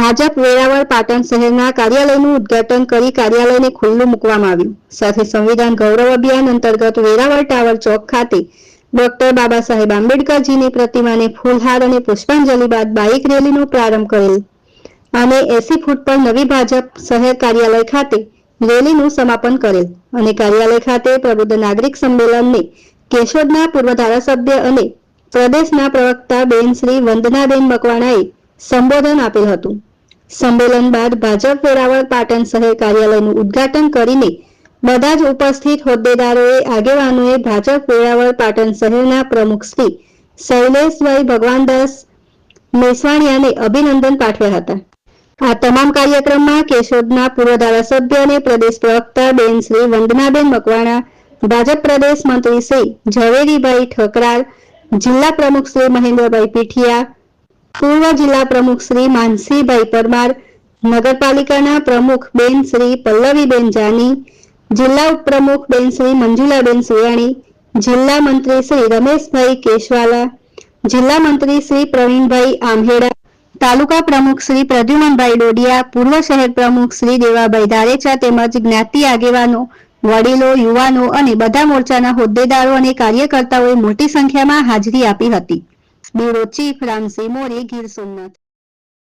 ભાજપ વેરાવળ પાટણ શહેરના કાર્યાલયનું ઉદ્ઘાટન કરી કાર્યાલયને ખુલ્લું મૂકવામાં આવ્યું. સાથે સંવિધાન ગૌરવ અભિયાન અંતર્ગત વેરાવળ ટાવર ચોક ખાતે ડોક્ટર બાબા સાહેબ આંબેડકરજીની પ્રતિમાને ફૂલહાર અને પુષ્પાંજલિ બાદ બાઇક રેલીનો પ્રારંભ કરેલ. અને એસી ફૂટ પર નવી ભાજપ શહેર કાર્યાલય ખાતે રેલીનું સમાપન કરેલ. અને કાર્યાલય ખાતે પ્રબુદ્ધ નાગરિક સંમેલનને કેશોદના પૂર્વ ધારાસભ્ય અને પ્રદેશના પ્રવક્તા બેન શ્રી વંદનાબેન મકવાણાએ સંબોધન આપેલ હતું. સંમેલન બાદ ભાજપ વેરાવળ પાટણ શહેર કાર્યાલયનું ઉદ્ઘાટન કરીને બધા જ ઉપસ્થિત હોદ્દેદારોએ આગેવાનોએ ભાજપ વેરાવળ પાટણ શહેરના પ્રમુખ શ્રી શૈલેષભાઈ ભગવાનદાસ મેસવાણિયાને અભિનંદન પાઠવ્યા હતા. આ તમામ કાર્યક્રમમાં કેશોદના પૂર્વ ધારાસભ્ય અને પ્રદેશ પ્રવક્તા બેન શ્રી વંદનાબેન મકવાણા, ભાજપ પ્રદેશ મંત્રી શ્રી ઝવેરીભાઈ ઠકરાર જિલ્લા પ્રમુખ શ્રી મહેન્દ્રભાઈ પીઠિયા પૂર્વ જિલ્લા પ્રમુખ શ્રી માનસીભાઈ પરમાર, નગરપાલિકાના પ્રમુખ બેન શ્રી પલ્લવીબેન જાની, જિલ્લા ઉપપ્રમુખ બેન શ્રી મંજુલાબેન સુયાણી જિલ્લા મંત્રી શ્રી રમેશભાઈ કેશવાલા, જિલ્લા મંત્રી શ્રી પ્રવીણભાઈ આમહેડા તાલુકા પ્રમુખ શ્રી પ્રદ્યુમનભાઈ ડોડિયા, પૂર્વ શહેર પ્રમુખ શ્રી દેવાભાઈ ધારેચા તેમજ જ્ઞાતિ આગેવાનો, વડીલો, યુવાનો અને બધા મોરચાના હોદ્દેદારો અને કાર્યકર્તાઓએ મોટી સંખ્યામાં હાજરી આપી હતી. Bureau chief Ramsinh More Gir Somnath